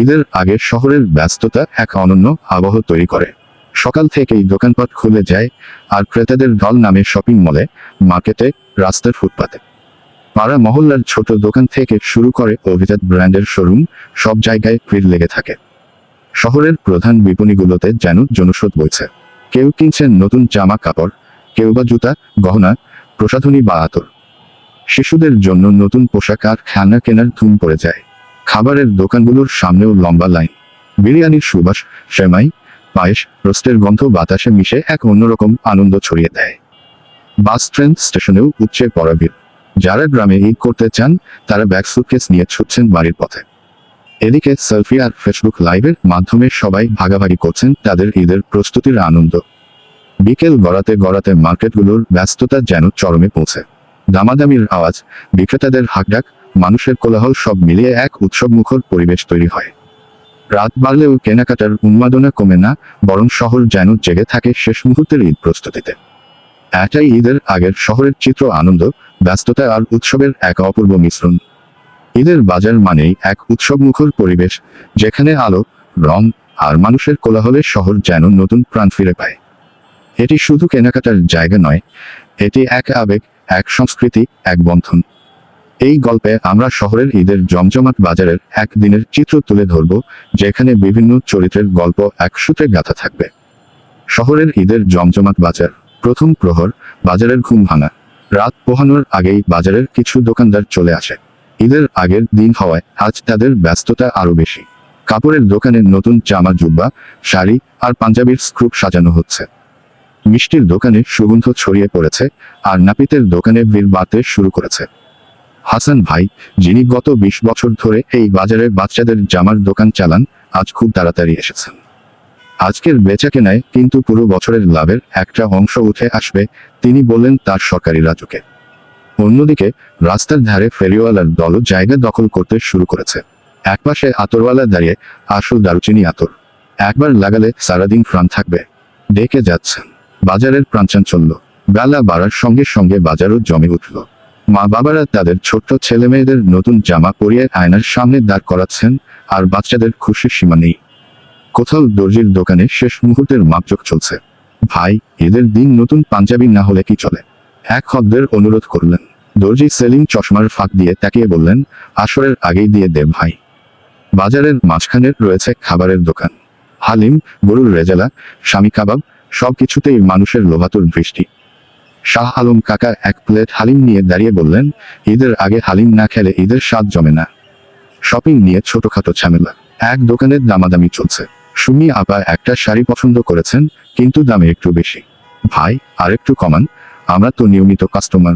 ঈদের আগে শহরের ব্যস্ততা এক অনন্য আবহ তৈরি করে। সকাল থেকেই দোকানপাট খুলে যায় আর ক্রেতাদের ঢল নামে শপিং মলে, মার্কেটে, রাস্তার ফুটপাতে। পাড়া মহল্লার ছোট দোকান থেকে শুরু করে অভিজাত ব্র্যান্ডের শোরুম সব জায়গায় ভিড় লেগে থাকে। শহরের প্রধান বিপণীগুলোতে যেন জনস্রোত বইছে। কেউ কিনছেন নতুন জামা কাপড়, কেউ বা জুতা, গহনা, প্রসাধনী বা আতর। শিশুদের জন্য নতুন পোশাক আর খেলনা কেনার ধুম পড়ে যায়। খাবারের দোকানগুলোর সামনেও লম্বা লাইন। বিরিয়ানির সুবাস, সেমাই, পায়েস, রোস্টের গন্ধ বাতাসে মিশে এক অন্যরকম আনন্দ ছড়িয়ে দেয়। বাস, ট্রেন স্টেশনেও উচ্চে পড়া যারা গ্রামে ঈদ করতে চান, তারা ব্যাগ সুটকেস নিয়ে ছুটছেন বাড়ির পথে। এদিকে সেলফি আর ফেসবুক লাইভের মাধ্যমে সবাই ভাগাভাগি করছেন তাদের ঈদের প্রস্তুতির আনন্দ। বিকেল গড়াতে গড়াতে মার্কেটগুলোর ব্যস্ততা যেন চরমে পৌঁছে। দামাদামির আওয়াজ, বিক্রেতাদের হাকডাক মানুষের কোলাহল সব মিলিয়ে এক উৎসবমুখর পরিবেশ তৈরি হয়। রাত বাড়লেও কেনাকাটার উন্মাদনা কমে না, বরং শহর যেন জেগে থাকে শেষ মুহূর্তের ঈদ প্রস্তুতিতে। এটাই ঈদের আগের শহরের চিত্র আনন্দ, ব্যস্ততা আর উৎসবের এক অপূর্ব মিশ্রণ। ঈদের বাজার মানেই এক উৎসবমুখর পরিবেশ, যেখানে আলো, রং আর মানুষের কোলাহলে শহর যেন নতুন প্রাণ ফিরে পায়। এটি শুধু কেনাকাটার জায়গা নয়, এটি এক আবেগ, এক সংস্কৃতি, এক বন্ধন। এই গল্পে আমরা শহরের ঈদের জমজমাট বাজারের এক দিনের চিত্র তুলে ধরব, যেখানে বিভিন্ন চরিত্রের গল্প এক সূত্রে গাথা থাকবে। শহরের ঈদের জমজমাট বাজার, প্রথম প্রহর, বাজারের ঘুম ভাঙা। রাত পোহানোর আগেই বাজারের কিছু দোকানদার চলে আসে। ঈদের আগের দিন হওয়ায় আজ তাদের ব্যস্ততা আরও বেশি। কাপড়ের দোকানে নতুন জামা, জুব্বা, শাড়ি আর পাঞ্জাবির স্ক্রুপ সাজানো হচ্ছে। মিষ্টির দোকানে সুগন্ধ ছড়িয়ে পড়েছে আর নাপিতের দোকানে ভিড় বাড়তে শুরু করেছে। হাসান ভাই, যিনি গত বিশ বছর ধরে এই বাজারে বাচ্চাদের জামার দোকান চালান, আজ খুব তাড়াতাড়ি এসেছেন। আজকের বেচাকেনায় কিন্তু পুরো বছরের লাভের একটা অংশ উঠে আসবে, তিনি বললেন তার সরকারি রাজুকে। অন্যদিকে, রাস্তার ধারে ফেরিওয়ালার দলও জায়গা দখল করতে শুরু করেছে। একপাশে আতরওয়ালা দাঁড়িয়ে আসল দারুচিনি আতর। একবার লাগালে সারাদিন প্রাণ থাকবে। ডেকে যাচ্ছেন। বাজারের প্রাঞ্চাঞ্চল্য বেলা বাড়ার সঙ্গে সঙ্গে বাজারও জমে উঠল। মা বাবারা তাদের ছোট্ট ছেলে মেয়েদের নতুন জামা পরিয়ে আয়নার সামনে দাঁড় করাচ্ছেন, আর বাচ্চাদের খুশির সীমা নেই। কোথাও দর্জির দোকানে শেষ মুহূর্তের মাপজোক চলছে। ভাই, এদের দিন নতুন পাঞ্জাবি না হলে কি চলে? এক খদ্দের অনুরোধ করলেন। দর্জি সেলিম চশমার ফাঁক দিয়ে তাকিয়ে বললেন, আসরের আগেই দিয়ে দে ভাই। বাজারের মাঝখানে রয়েছে খাবারের দোকান। হালিম, গরুর রেজালা, স্বামী কাবাব সব কিছুতেই মানুষের লোভাতুর বৃষ্টি শাহ আলম কাকা এক প্লেট হালিম নিয়ে দাঁড়িয়ে বললেন, ঈদের আগে হালিম না খেলে ঈদের স্বাদ জমে না। শপিং নিয়ে ছোটখাটো ঝামেলা। এক দোকানের দামাদামি চলছে। সুমি আপা একটা শাড়ি পছন্দ করেছেন, কিন্তু দামে একটু বেশি। ভাই আর একটু কমান, আমরা তো নিয়মিত কাস্টমার।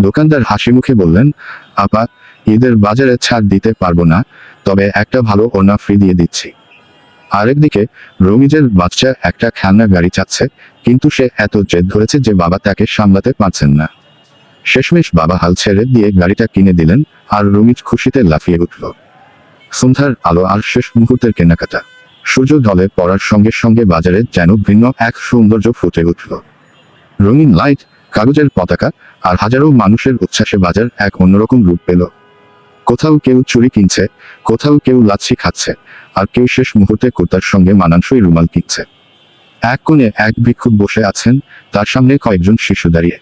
দোকানদার হাসি মুখে বললেন, আপা, ঈদের বাজারে ছাড় দিতে পারব না, তবে একটা ভালো ওনা ফ্রি দিয়ে দিচ্ছি। আরেকদিকে রমিজের বাচ্চা একটা খেলনা গাড়ি চাচ্ছে, কিন্তু সে এত জেদ ধরেছে যে বাবা তাকে সামলাতে পারছেন না। শেষমেশ বাবা হাল ছেড়ে দিয়ে গাড়িটা কিনে দিলেন আর রমিজ খুশিতে লাফিয়ে উঠল। সন্ধ্যার আলো আর শেষ মুহূর্তের কেনাকাটা। সূর্য ঢলে পড়ার সঙ্গে সঙ্গে বাজারে যেন ভিন্ন এক সৌন্দর্য ফুটে উঠল। রঙিন লাইট, কাগজের পতাকা আর হাজারো মানুষের উচ্ছ্বাসে বাজার এক অন্যরকম রূপ পেল। কোথাও কেউ চুরি কিনছে, কোথাও কেউ লাচ্ছি খাচ্ছে, আর কেউ শেষ মুহূর্তে কুর্তার সঙ্গে মানানসই রুমাল কিনছে। এক কোণে এক ভিক্ষুক বসে আছেন, তার সামনে কয়েকজন শিশু দাঁড়িয়ে।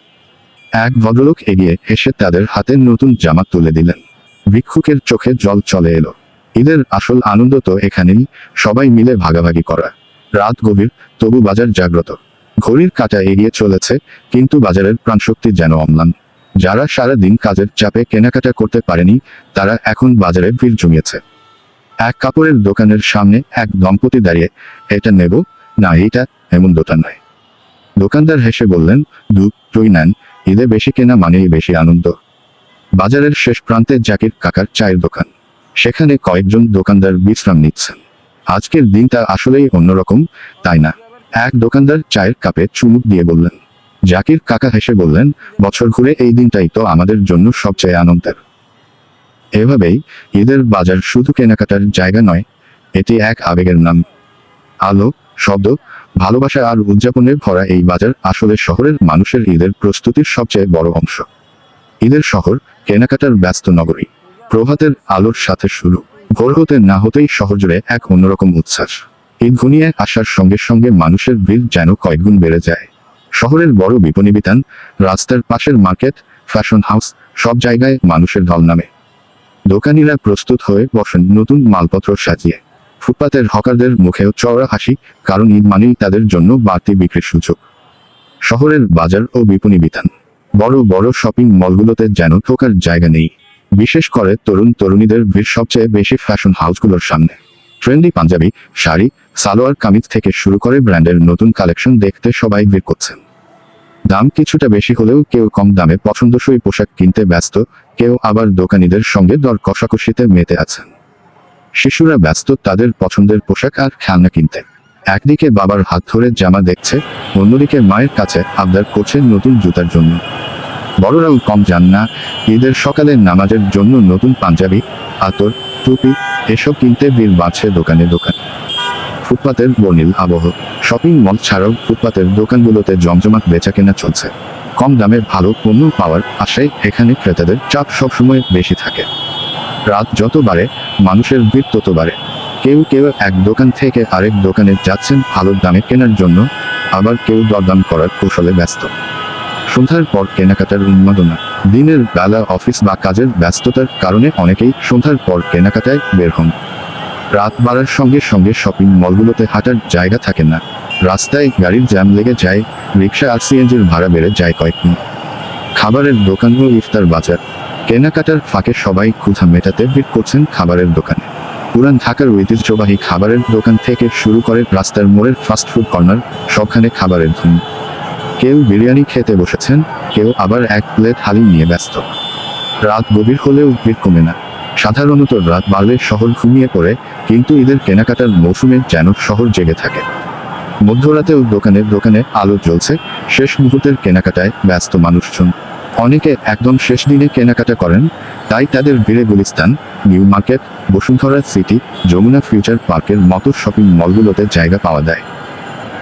এক ভদ্রলোক এগিয়ে এসে তাদের হাতে নতুন জামা তুলে দিলেন। ভিক্ষুকের চোখে জল চলে এলো। ঈদের আসল আনন্দ তো এখানেই, সবাই মিলে ভাগাভাগি করা। রাত গভীর, তবু বাজার জাগ্রত। ঘড়ির কাঁটা এগিয়ে চলেছে, কিন্তু বাজারের প্রাণশক্তি যেন অম্লান। যারা সারা দিন কাজের চাপে কেনাকাটা করতে পারেনি, তারা এখন বাজারে ভিড় জমিয়েছে। এক কাপড়ের দোকানের সামনে এক দম্পতি দাঁড়িয়ে, এটা নেব? না এইটা এমন দোকান নয়। দোকানদার হেসে বললেন দুটোই নেন, ঈদে বেশি কেনা মানেই বেশি আনন্দ। বাজারের শেষ প্রান্তে জাকির কাকার চায়ের দোকান। সেখানে কয়েকজন দোকানদার বিশ্রাম নিচ্ছেন। আজকের দিনটা আসলেই অন্যরকম, তাই না? এক দোকানদার চায়ের কাপে চুমুক দিয়ে বললেন জাকির কাকা হেসে বললেন, বছর ঘুরে এই দিনটাই তো আমাদের জন্য সবচেয়ে আনন্দের। এভাবেই ঈদের বাজার শুধু কেনাকাটার জায়গা নয়, এটি এক আবেগের নাম। আলো, শব্দ, ভালোবাসা আর উদযাপনে ভরা এই বাজার আসলে শহরের মানুষের ঈদের প্রস্তুতির সবচেয়ে বড় অংশ। ঈদের শহর কেনাকাটার ব্যস্ত নগরী। প্রভাতের আলোর সাথে শুরু। ভোর হতে না হতেই শহর জুড়ে এক অন্যরকম উচ্ছ্বাস। ঈদ ঘনিয়ে আসার সঙ্গে সঙ্গে মানুষের ভিড় যেন কয়েকগুণ বেড়ে যায়। শহরের বড় বিপণী বিতান, রাস্তার পাশের মার্কেট, ফ্যাশন হাউস, সব জায়গায় মানুষের ঢল নামে। দোকানিরা প্রস্তুত হয়ে বসেন নতুন মালপত্র সাজিয়ে। ফুটপাতের হকারদের মুখেও চওড়া হাসি, কারণ ঈদ মানেই তাদের জন্য বাড়তি বিক্রির সুযোগ। শহরের বাজার ও বিপণী বিতান। বড় বড় শপিং মলগুলোতে যেন ঠোকার জায়গা নেই। বিশেষ করে তরুণ তরুণীদের ভিড় সবচেয়ে বেশি ফ্যাশন হাউসগুলোর সামনে। ট্রেন্ডি পাঞ্জাবি, শাড়ি, সালোয়ার কামিজ থেকে শুরু করে ব্র্যান্ডের নতুন কালেকশন দেখতে সবাই ভিড় করছেন। দাম কিছুটা বেশি হলেও কেউ কম দামে পছন্দসই পোশাক কিনতে ব্যস্ত, কেউ আবার দোকানীদের সঙ্গে দর কষাকষিতে মেতে আছেন। শিশুরা ব্যস্ত তাদের পছন্দের পোশাক আর খেলনা কিনতে। একদিকে বাবার হাত ধরে জামা দেখছে, অন্যদিকে মায়ের কাছে আবদার করছে নতুন জুতার জন্য। বড়রাও কম যান না, ঈদের সকালে নামাজের জন্য নতুন পাঞ্জাবি, আতর টুপি এসব কিনতে ভিড় বাড়ছে দোকানে দোকান। ফুটপাতের বর্ণিল আবহ, শপিং মল ছাড়াও ফুটপাতের দোকানগুলোতে জমজমাট বেচাকেনা চলছে। কম দামে ভালো পণ্য পাওয়ার আশায় এখানে ক্রেতাদের চাপ সবসময় বেশি থাকে। রাত যত বাড়ে, মানুষের ভিড় তত বাড়ে। কেউ কেউ এক দোকান থেকে আরেক দোকানে যাচ্ছেন ভালো দামে কেনার জন্য, আবার কেউ দরদাম করার কৌশলে ব্যস্ত। সন্ধ্যার পর কেনাকাটার উন্মাদনা, দিনের বেলা অফিস বা কাজের ব্যস্ততার কারণে অনেকেই সন্ধ্যার পর কেনাকাটায় বের হন। রাত বাড়ার সঙ্গে সঙ্গে শপিং মলগুলোতে হাঁটার জায়গা থাকে না। রাস্তায় গাড়ির জ্যাম লেগে যায় রিক্সা আর সিএনজির ভাড়া বেড়ে যায় কয়েক গুণ। খাবারের দোকান ও ইফতার বাজার। কেনাকাটার ফাঁকে সবাই ক্ষুধা মেটাতে ভিড় করছেন খাবারের দোকানে। পুরান ঢাকার ঐতিহ্যবাহী খাবারের দোকান থেকে শুরু করে রাস্তার মোড়ের ফাস্টফুড কর্নার সবখানে খাবারের ধুম। কেউ বিরিয়ানি খেতে বসেছেন, কেউ আবার এক প্লেট হালি নিয়ে ব্যস্ত। রাত গভীর হলেও ভিড় কমে না। সাধারণত রাত বাড়লে শহর ঘুমিয়ে পড়ে, কিন্তু ঈদের কেনাকাটার মৌসুমে যেন শহর জেগে থাকে। মধ্যরাতেও দোকানে দোকানে আলো জ্বলছে, শেষ মুহূর্তের কেনাকাটায় ব্যস্ত মানুষজন। অনেকে একদম শেষ দিনে কেনাকাটা করেন, তাই তাদের ভিড়ে Gulistan, new market, Bashundhara city, Jamuna future পার্কের মতো শপিং মলগুলোতে জায়গা পাওয়া যায়।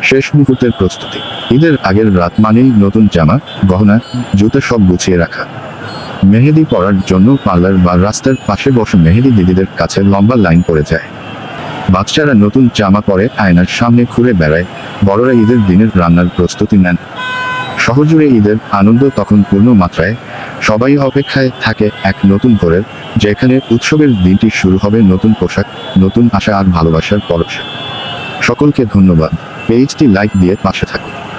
শেষ মুহূর্তের প্রস্তুতি। ঈদের আগের রাত মানেই নতুন জামা, গহনা, জুতো সব গুছিয়ে রাখা। মেহেদি পরার জন্য পার্লার বা রাস্তার পাশে বসে মেহেদি দিদিদের কাছে লম্বা লাইন পড়ে যায়। বাচ্চারা নতুন জামা পরে আয়নার সামনে ঘুরে বেড়ায়, বড়রা ঈদের দিনের রান্নার প্রস্তুতি নেন। শহরজুড়ে ঈদের আনন্দ তখন পূর্ণ মাত্রায়, সবাই অপেক্ষায় থাকে এক নতুন ভোরের যেখানে উৎসবের দিনটি শুরু হবে নতুন পোশাক, নতুন আশা আর ভালোবাসার পরশ। সকলকে ধন্যবাদ। পেজটি লাইক দিয়ে পাশে থাকুন।